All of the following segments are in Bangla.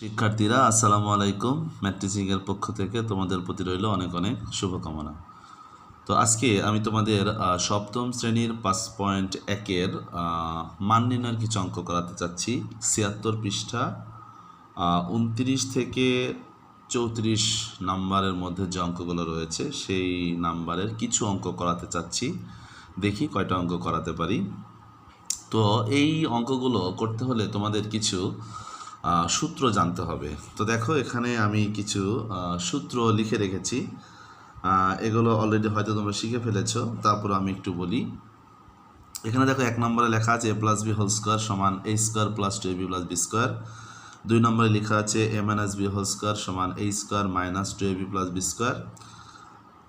শিক্ষার্থীরা, আসসালামু আলাইকুম। ম্যাট্রিসিংয়ের পক্ষ থেকে তোমাদের প্রতি রইল অনেক অনেক শুভকামনা। তো আজকে আমি তোমাদের সপ্তম শ্রেণির পাঁচ পয়েন্ট একের মান নির্ণয়ের কিছু অঙ্ক করাতে চাচ্ছি। ছিয়াত্তর পৃষ্ঠা উনত্রিশ থেকে চৌত্রিশ নাম্বারের মধ্যে যে অঙ্কগুলো রয়েছে, সেই নাম্বারের কিছু অঙ্ক করাতে চাচ্ছি। দেখি কয়টা অঙ্ক করাতে পারি। তো এই অঙ্কগুলো করতে হলে তোমাদের কিছু সূত্র জানতে হবে। তো দেখো, এখানে আমি কিছু সূত্র লিখে রেখেছি। এগুলো অলরেডি হয়তো তোমরা শিখে ফেলেছো। তারপর আমি একটু বলি। এখানে দেখো, এক নম্বরে লেখা আছে A plus B whole square সমান A square plus two A B plus B square দুই নম্বরে লেখা আছে A minus B whole square সমান A square minus two A B plus B square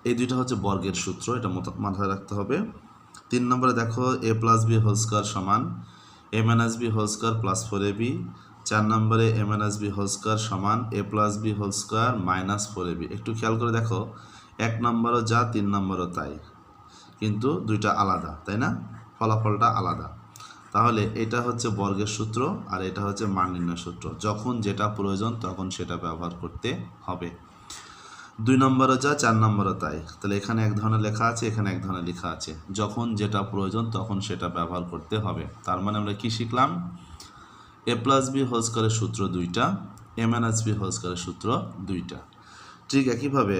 এই দুইটা হচ্ছে বর্গের সূত্র, এটা মাথায় রাখতে হবে। তিন নম্বরে দেখো A plus B whole square সমান A minus B whole square plus four A B চার নম্বরে A minus B whole square সমান A plus B whole square minus four A B একটু খেয়াল করে দেখো, এক নম্বরও যা, তিন নম্বরও তাই। কিন্তু দুইটা আলাদা, তাই না? ফলাফলটা আলাদা। তাহলে এটা হচ্ছে বর্গের সূত্র আর এটা হচ্ছে মান নির্ণয় সূত্র। যখন যেটা প্রয়োজন তখন সেটা ব্যবহার করতে হবে। দুই নম্বরও যা, চার নম্বরও তাই। তাহলে এখানে এক ধরনের লেখা আছে, এখানে এক ধরনের লেখা আছে। যখন যেটা প্রয়োজন তখন সেটা ব্যবহার করতে হবে। তার মানে আমরা কি শিখলাম? এ প্লাস বি হোল স্কোয়ারের সূত্র দুইটা এ মাইনাস বি হোল স্কোয়ারের সূত্র দুইটা। ঠিক একইভাবে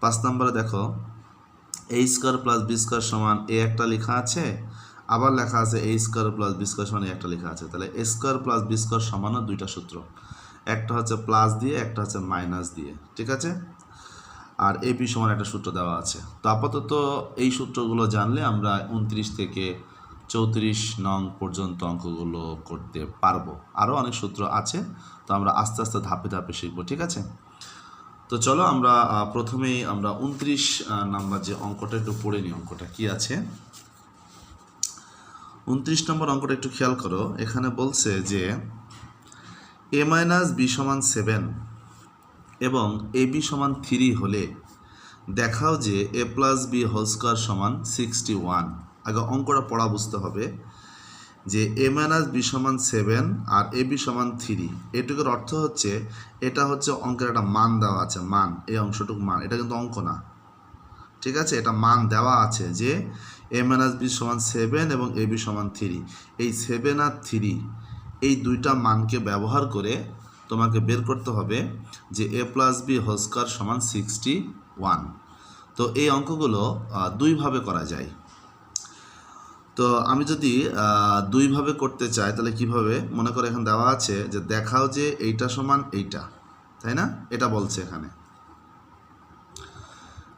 পাঁচ নম্বরে দেখো A square plus B square সমান এ একটা লেখা আছে, আবার লেখা আছে A square plus B square সমান এ একটা লেখা আছে। তাহলে A square plus B square সমানও দুইটা সূত্র। একটা হচ্ছে প্লাস দিয়ে, একটা হচ্ছে মাইনাস দিয়ে। ঠিক আছে? আর এ বি সমান একটা সূত্র দেওয়া আছে। তো আপাতত এই সূত্রগুলো জানলে আমরা উনত্রিশ থেকে চৌত্রিশ নং পর্যন্ত অঙ্কগুলো করতে পারব। আরও অনেক সূত্র আছে, তো আমরা আস্তে আস্তে ধাপে ধাপে শিখব, ঠিক আছে? তো চলো আমরা প্রথমেই আমরা উনত্রিশ নাম্বার যে অঙ্কটা একটু পড়ে নিই, অঙ্কটা কি আছে? উনত্রিশ নম্বর অঙ্কটা একটু খেয়াল করো, এখানে বলছে যে এ মাইনাস বি সমান সেভেন এবং এ বি সমান থ্রি হলে দেখাও যে A plus B whole square সমান সিক্সটি ওয়ান। আগে অঙ্কটা পড়া বুঝতে হবে যে এ মাইনাস বি সমান সেভেন আর এ বি সমান থ্রি এটুকুর অর্থ হচ্ছে এটা হচ্ছে অঙ্কের একটা মান দেওয়া আছে, মান। এই অংশটুকু মান। এটা কিন্তু অঙ্ক না। ঠিক আছে? এটা মান দেওয়া আছে যে এ মাইনাস বি সমান সেভেন এবং এ বি সমান থ্রি এই সেভেন আর থ্রি এই দুইটা মানকে ব্যবহার করে তোমাকে বের করতে হবে যে এ প্লাস বি হোস্কার সমান সিক্সটি ওয়ান তো এই অঙ্কগুলো দুইভাবে করা যায়। তো আমি যদি দুইভাবে করতে চাই, তাহলে কীভাবে? মনে করে এখন দেওয়া আছে যে দেখাও যে এইটা সমান এইটা, তাই না? এটা বলছে এখানে।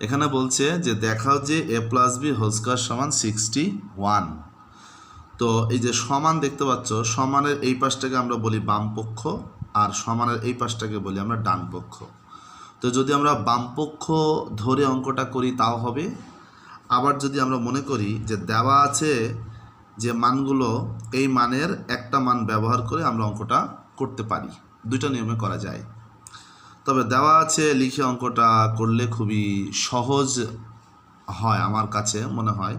এখানে বলছে যে দেখাও যে A plus B whole square সমান সিক্সটি ওয়ান। তো এই যে সমান দেখতে পাচ্ছ, সমানের এই পাশটাকে আমরা বলি বাম পক্ষ, আর সমানের এই পাশটাকে বলি আমরা ডান পক্ষ। তো যদি আমরা বাম পক্ষ ধরে অঙ্কটা করি, তাও হবে আবার যদি আমরা মনে করি যে দেওয়া আছে যে মানগুলো, এই মানের একটা মান ব্যবহার করে আমরা অঙ্কটা করতে পারি। দুইটা নিয়মে করা যায়। তবে দেওয়া আছে লিখে অঙ্কটা করলে খুবই সহজ হয় আমার কাছে মনে হয়।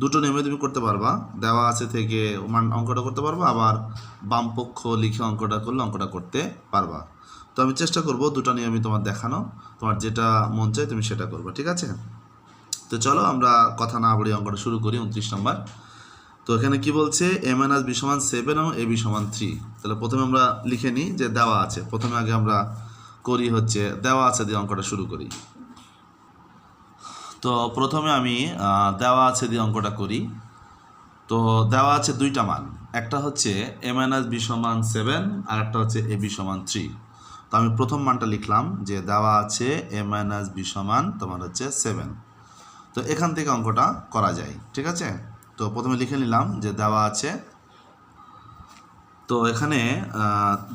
দুটো নিয়মে তুমি করতে পারবা। দেওয়া আছে থেকে মান অঙ্কটা করতে পারবা, আবার বামপক্ষ লিখে অঙ্কটা করলে অঙ্কটা করতে পারবা। তো আমি চেষ্টা করব দুটো নিয়মই তোমার দেখানো। তোমার যেটা মন চায় তুমি সেটা করবে, ঠিক আছে? তো চলো আমরা কথা না বলি অঙ্কটা শুরু করি, উনত্রিশ নম্বর। তো এখানে কি বলছে? এ মাইনাস বি সমান সেভেন এবং এ বি সমান থ্রি তাহলে প্রথমে আমরা লিখে নিই যে দেওয়া আছে। প্রথমে আগে আমরা করি হচ্ছে দেওয়া আছে দিয়ে অঙ্কটা শুরু করি। তো প্রথমে আমি দেওয়া আছে দিয়ে অঙ্কটা করি। তো দেওয়া আছে দুইটা মান। একটা হচ্ছে এ মাইনাস বি সমান সেভেন আর একটা হচ্ছে এ বি সমান থ্রি তো আমি প্রথম মানটা লিখলাম যে দেওয়া আছে এ মাইনাস বি সমান তোমার হচ্ছে সেভেন তো এখান থেকে অঙ্কটা করা যায়, ঠিক আছে? তো প্রথমে লিখে নিলাম যে দেওয়া আছে, তো এখানে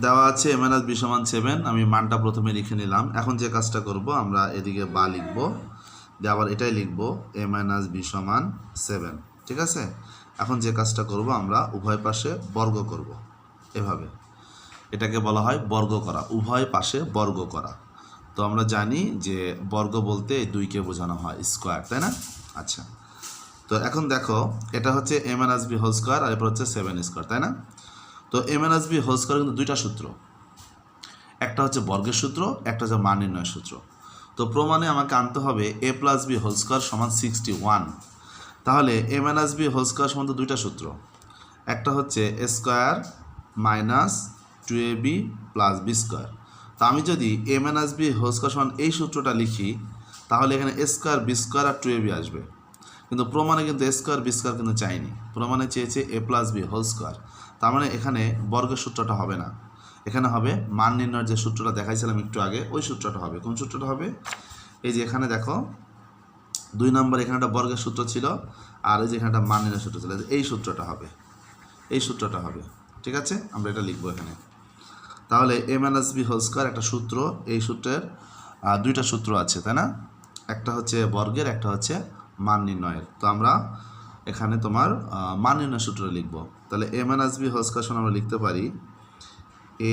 দেওয়া আছে এম এন এস বি সমান সেভেন আমি মানটা প্রথমে লিখে নিলাম। এখন যে কাজটা করব, আমরা এদিকে বা লিখব, দিয়ে আবার এটাই লিখব এম এস বি সমান সেভেন ঠিক আছে? এখন যে কাজটা করব, আমরা উভয় পাশে বর্গ করব, এভাবে। এটাকে বলা হয় বর্গ করা, উভয় পাশে বর্গ করা। তো আমরা জানি যে বর্গ বলতে দুইকে বোঝানো হয়, স্কোয়ার, তাই না? আচ্ছা। তো এখন দেখো, এটা হচ্ছে M N S B whole square আর এরপর হচ্ছে সেভেন স্কোয়ার তাই না? তো M N S B whole square কিন্তু দুইটা সূত্র। একটা হচ্ছে বর্গের সূত্র, একটা হচ্ছে মান নির্ণয় সূত্র। তো প্রমাণে আমাকে আনতে হবে A plus B whole square সমান সিক্সটি ওয়ান তাহলে A minus B whole square সমান তো দুইটা সূত্র। একটা হচ্ছে A square minus two A B plus B square তো আমি যদি এ মাইনাস বি সমান এই সূত্রটা লিখি, তাহলে এখানে স্কোয়ার বি স্কোয়ার আর টু এ বি আসবে। কিন্তু প্রমাণে কিন্তু স্কোয়ার বি স্কোয়ার কিন্তু চাইনি। প্রমাণে চেয়েছে A plus B whole square তার মানে এখানে বর্গের সূত্রটা হবে না। এখানে হবে মান নির্ণয়ের যে সূত্রটা দেখাইছিলাম একটু আগে, ওই সূত্রটা হবে। কোন সূত্রটা হবে? এই যে এখানে দেখো, দুই নম্বর এখানে একটা বর্গের সূত্র ছিল, আর এই যে এখানে একটা মান নির্ণয়ের সূত্র ছিল। এই সূত্রটা হবে। এই সূত্রটা হবে। ঠিক আছে? আমরা এটা লিখব এখানে। তাহলে A minus B whole square একটা সূত্র, এই সূত্রের দুইটা সূত্র আছে, তাই না? একটা হচ্ছে বর্গের, একটা হচ্ছে মান নির্ণয়ের। তো আমরা এখানে তোমার মান নির্ণয় সূত্র লিখব। তাহলে A S B whole square সমান আমরা লিখতে পারি,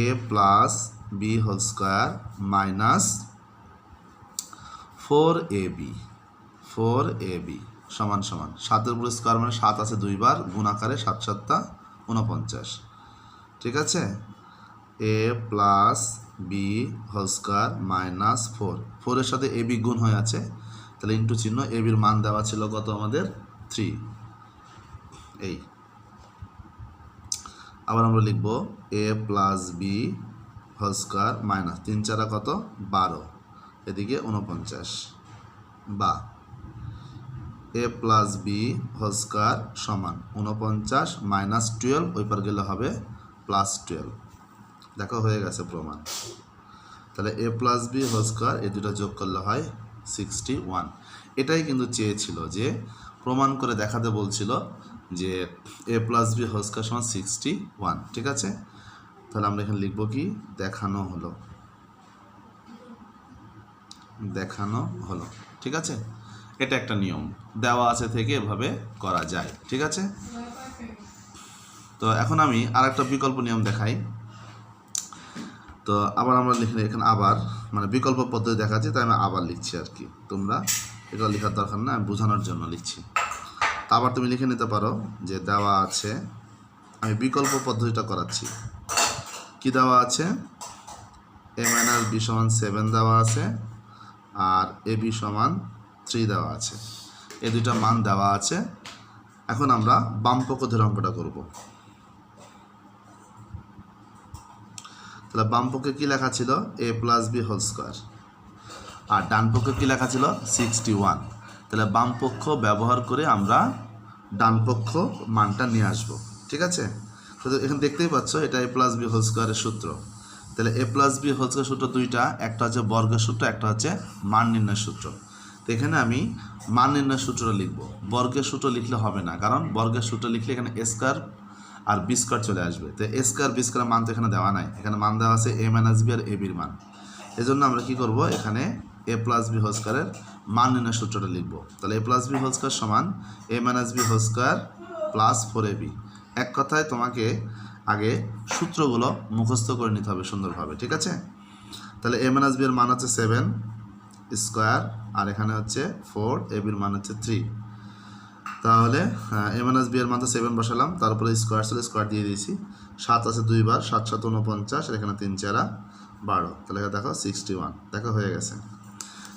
A plus B whole square minus four A B four A B সমান সমান। সাতের উপরে স্কোয়ার মানে সাত আছে দুইবার, গুণ আকারে সাত সাতটা উনপঞ্চাশ ঠিক আছে? A plus B whole square minus four. ফোরের সাথে এ বি গুণ হয়ে আছে, তাহলে ইন্টু চিহ্ন, এ বির মান দেওয়া ছিল কত আমাদের? থ্রি। এই। আবার আমরা লিখব A plus B whole square minus, তিন চারা কত? বারো। এদিকে উনপঞ্চাশ বা। A plus B whole square সমান উনপঞ্চাশ মাইনাস টুয়েলভ, ওই পার গেলে হবে প্লাস টুয়েলভ। দেখো হয়ে গেছে প্রমাণ। তাহলে A plus B whole square এই দুটো যোগ করলে হয় সিক্সটি ওয়ান এটাই কিন্তু চেয়েছিল যে প্রমাণ করে দেখাতে বলছিল যে A plus B whole square সমান সিক্সটি ওয়ান ঠিক আছে? তাহলে আমরা এখানে লিখব কি? দেখানো হলো। দেখানো হলো, ঠিক আছে? এটা একটা নিয়ম। দেওয়া আছে থেকে এভাবে করা যায়, ঠিক আছে? তো এখন আমি আরেকটা বিকল্প নিয়ম দেখাই। তো আবার আমরা লিখলে এখানে আবার মানে বিকল্প পদ্ধতি দেখাচ্ছি, তাই আমি আবার লিখছি আর কি। তোমরা এগুলো লেখার দরকার না আমি বোঝানোর জন্য লিখছি। তা আবার তুমি লিখে নিতে পারো যে দেওয়া আছে, আমি বিকল্প পদ্ধতিটা করাচ্ছি। কি দেওয়া আছে? এ মাইনাস বি সমান সেভেন দেওয়া আছে, আর এ বি সমান থ্রি দেওয়া আছে। এ দুইটা মান দেওয়া আছে। এখন আমরা বাম পক্ষ ধরে অঙ্কটা করব। তাহলে বাম পক্ষে কী লেখা ছিল? A plus B whole square আর ডান পক্ষে কী লেখা ছিল? সিক্সটি ওয়ান তাহলে বাম পক্ষ ব্যবহার করে আমরা ডান পক্ষ মানটা নিয়ে আসব। ঠিক আছে? এখানে দেখতেই পাচ্ছ, এটা এ প্লাস বি হোল স্কোয়ারের সূত্র। তাহলে A plus B whole square সূত্র দুইটা, একটা হচ্ছে বর্গের সূত্র, একটা হচ্ছে মান নির্ণয় সূত্র। তো এখানে আমি মান নির্ণয় সূত্রটা লিখব। বর্গের সূত্র লিখলে হবে না, কারণ বর্গের সূত্র লিখলে এখানে স্কোয়ার আর বি স্কোয়ার চলে আসবে। তো এ স্কোয়ার বি মান তো এখানে দেওয়া নাই। এখানে মান দেওয়া আছে এ মাইনাস বি আর এ বির মান। এজন্য আমরা কি করব? এখানে এ প্লাস বি হোল স্কোয়ারের মান নির্ণয় সূত্রটা লিখব। তাহলে A plus B whole square সমান A minus B whole square plus four A B এক কথায় তোমাকে আগে সূত্রগুলো মুখস্থ করে নিতে হবে সুন্দরভাবে, ঠিক আছে? তাহলে এ মাইনাস বি এর মান হচ্ছে সেভেন স্কোয়ার আর এখানে হচ্ছে ফোর এ বির মান হচ্ছে থ্রি তাহলে এ মাইনাস বি এর তো সেভেন বসালাম, তারপরে স্কোয়ার ছিল স্কোয়ার দিয়ে দিয়েছি। সাত আছে দুইবার সাত সাত উনপঞ্চাশ এখানে তিন, চারা, বারো। তাহলে দেখো সিক্সটি ওয়ান দেখো হয়ে গেছে।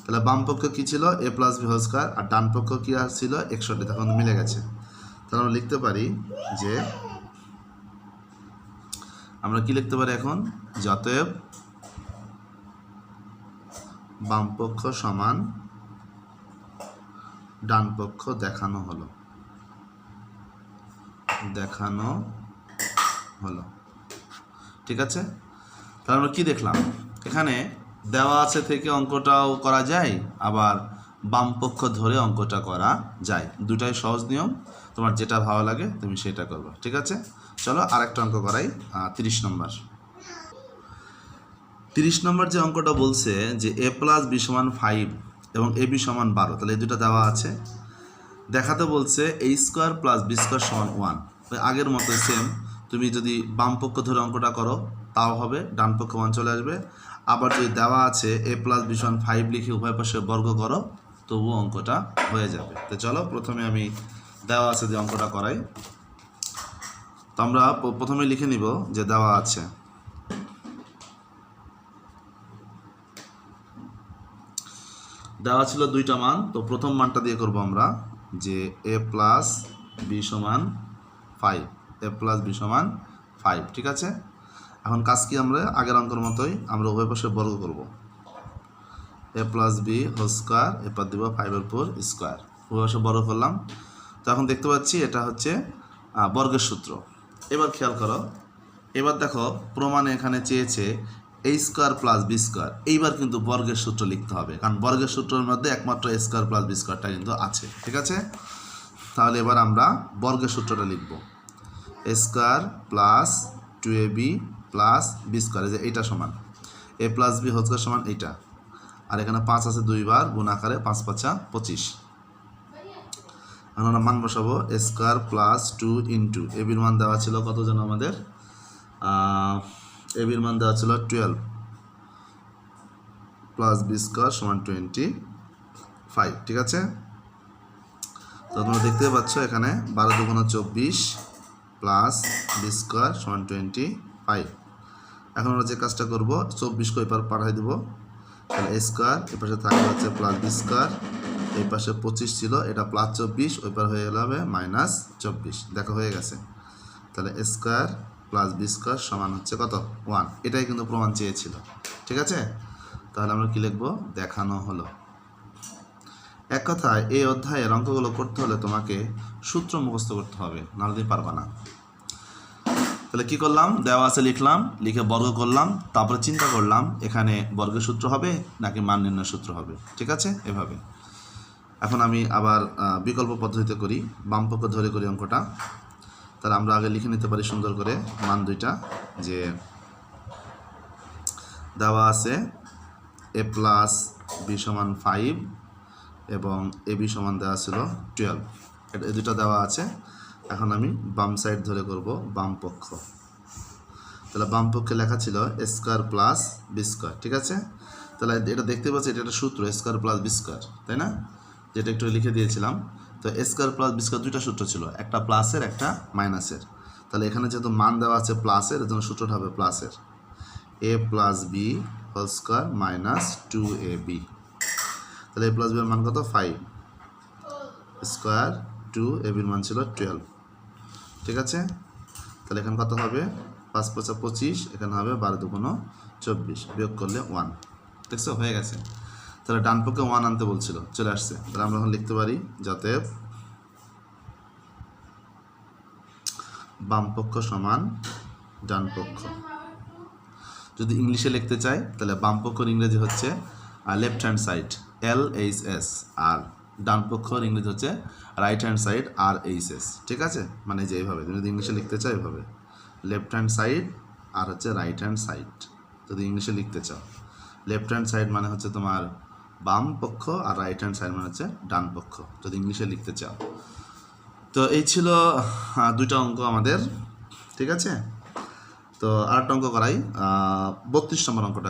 তাহলে বাম পক্ষ কী ছিল? এ প্লাস বি হোল আর ডান পক্ষ কী আর ছিল? একষট্টি তখন মিলে গেছে। তাহলে আমরা লিখতে পারি যে, আমরা কি লিখতে পারি এখন? যতএব বাম পক্ষ সমান ডান পক্ষ দেখানো হলো। দেখানো হলো। ঠিক আছে? তাহলে আমরা কি দেখলাম? এখানে দেওয়া আছে থেকে অঙ্কটাও করা যায়, আবার বাম পক্ষ ধরে অঙ্কটা করা যায়। দুটাই সহজ নিয়ম। তোমার যেটা ভালো লাগে, তুমি সেটা করবে। ঠিক আছে? চলো আরেকটা অঙ্ক করাই। তিরিশ নম্বর। তিরিশ নম্বর যে অঙ্কটা বলছে যে এ প্লাস বি সমান ফাইভ এবং এ বি সমান বারো, তাহলে এই দুটো দেওয়া আছে। দেখাতে বলছে A square plus B square সমান ওয়ান আগের মতো সেম তুমি যদি বাম পক্ষ ধরে অঙ্কটা করো, তাও হবে, ডান পক্ষ মান চলে আসবে। আবার যদি দেওয়া আছে এ প্লাস বি সমান ফাইভ লিখে উভয় পাশে বর্গ করো তবুও অঙ্কটা হয়ে যাবে। তো চলো, প্রথমে আমি দেওয়া আছে যে অঙ্কটা করাই। তো আমরা প্রথমে লিখে নিব যে দেওয়া আছে। দেওয়া ছিল দুইটা মান, তো প্রথম মানটা দিয়ে করব আমরা যে এ প্লাস বি সমান ফাইভ এ প্লাস বি সমান ফাইভ ঠিক আছে? এখন কাজ কি আমরা? আগের অঙ্কের মতোই আমরা উভয় পাশে বর্গ করব। A plus B whole square এরপর দিব ফাইভের পর স্কোয়ার উভয় পাশে বর্গ করলাম। তো এখন দেখতে পাচ্ছি এটা হচ্ছে বর্গের সূত্র। এবার খেয়াল করো। এবার দেখো, প্রমাণে এখানে চেয়েছে A square plus B square এইবার কিন্তু বর্গের সূত্র লিখতে হবে। কারণ বর্গের সূত্রের মধ্যে একমাত্র এ স্কোয়ার প্লাস বি স্কোয়ারটা কিন্তু আছে। ঠিক আছে? তাহলে এবার আমরা বর্গের সূত্রটা লিখব। A square plus two A B plus B square যে এইটা সমান। A plus B whole square সমান এইটা। আর এখানে পাঁচ আছে দুইবার, গুণ আকারে পাঁচ পাঁচা পঁচিশ। এখন আমরা মান বসাবো। A square plus two into এবির মান দেওয়া ছিল কত যেন আমাদের? এবির মান দেওয়া ছিল টুয়েলভ প্লাস বি স্কোয়ার সমান টোয়েন্টি ফাইভ ঠিক আছে? তো তোমরা দেখতে পাচ্ছ এখানে বারো দুগুণ চব্বিশ প্লাস বি স্কোয়ার সমান টোয়েন্টি ফাইভ এখন আমরা যে কাজটা করব চব্বিশকে পার পাঠাই দেবো। তাহলে এ স্কোয়ার এ পাশে থাকবে হচ্ছে প্লাস বি স্কোয়ার এই পাশে পঁচিশ ছিল, এটা প্লাস চব্বিশ, ওই পার হয়ে গেলে হবে মাইনাস চব্বিশ। দেখা হয়ে গেছে। তাহলে স্কোয়ার প্লাস বি স্কোয়ার সমান হচ্ছে কত? ওয়ান এটাই কিন্তু প্রমাণ চেয়েছিল। ঠিক আছে? তাহলে আমরা কি লিখব? দেখানো হলো। এক কথায়, এই অধ্যায়ের অঙ্কগুলো করতে হলে তোমাকে সূত্র মুখস্থ করতে হবে, নাহলে তুমি পারবা না। তাহলে কি করলাম? দেওয়া আছে লিখলাম, লিখে বর্গ করলাম, তারপরে চিন্তা করলাম, এখানে বর্গের সূত্র হবে নাকি মান নির্ণয় সূত্র হবে। ঠিক আছে? এভাবে। এখন আমি আবার বিকল্প পদ্ধতিতে করি, বাম পক্ষ ধরে করি অঙ্কটা। তাহলে আমরা আগে লিখে নিতে পারি সুন্দর করে মান দুইটা, যে দেওয়া আছে এ প্লাস বি সমান ফাইভ এবং এ বি সমান দেওয়া ছিল টুয়েলভ এটা এই দুটো দেওয়া আছে, এখন আমি বাম সাইড ধরে করব বাম পক্ষ। তাহলে বাম পক্ষে লেখা ছিল স্কোয়ার প্লাস বি স্কোয়ার ঠিক আছে? তাহলে এটা দেখতে পাচ্ছি এটা একটা সূত্র স্কোয়ার প্লাস বি স্কোয়ার তাই না? যেটা একটু লিখে দিয়েছিলাম। তো স্কোয়ার প্লাস বি স্কোয়ার দুইটা সূত্র ছিল, একটা প্লাসের একটা মাইনাসের তাহলে এখানে যেহেতু মান দেওয়া আছে প্লাসের এর জন্য সূত্রটা হবে প্লাসের A plus B whole square minus two A B তাহলে এ প্লাস বি এর মান কত? ফাইভ স্কোয়ার টু এ বির মান ছিল টুয়েলভ ঠিক আছে? তাহলে এখানে কত হবে? পাঁচ পঁচা পঁচিশ, এখানে হবে বারো দুগুণো চব্বিশ। বিয়োগ করলে ওয়ান দেখছ? হয়ে গেছে। তাহলে ডান পক্ষে ওয়ান আনতে বলছিল। চলে আসছে। তাহলে আমরা এখন লিখতে পারি যাতে বাম পক্ষ সমান ডান পক্ষ। যদি ইংলিশে লিখতে চাই, তাহলে বাম পক্ষর ইংরেজি হচ্ছে left hand side L H S আর ডান পক্ষর ইংরেজি হচ্ছে right hand side R H S ঠিক আছে? মানে যে এইভাবে। তুমি যদি ইংলিশে লিখতে চাও এইভাবে লেফট হ্যান্ড সাইড আর হচ্ছে রাইট হ্যান্ড সাইড যদি ইংলিশে লিখতে চাও। লেফট হ্যান্ড সাইড মানে হচ্ছে তোমার বাম পক্ষ আর রাইট হ্যান্ড সাইড মানে হচ্ছে ডান পক্ষ, যদি ইংলিশে লিখতে চাও তো এই ছিল দুইটা অঙ্ক আমাদের, ঠিক আছে তো আরেকটা অঙ্ক করাই বত্রিশ নম্বর অঙ্কটা।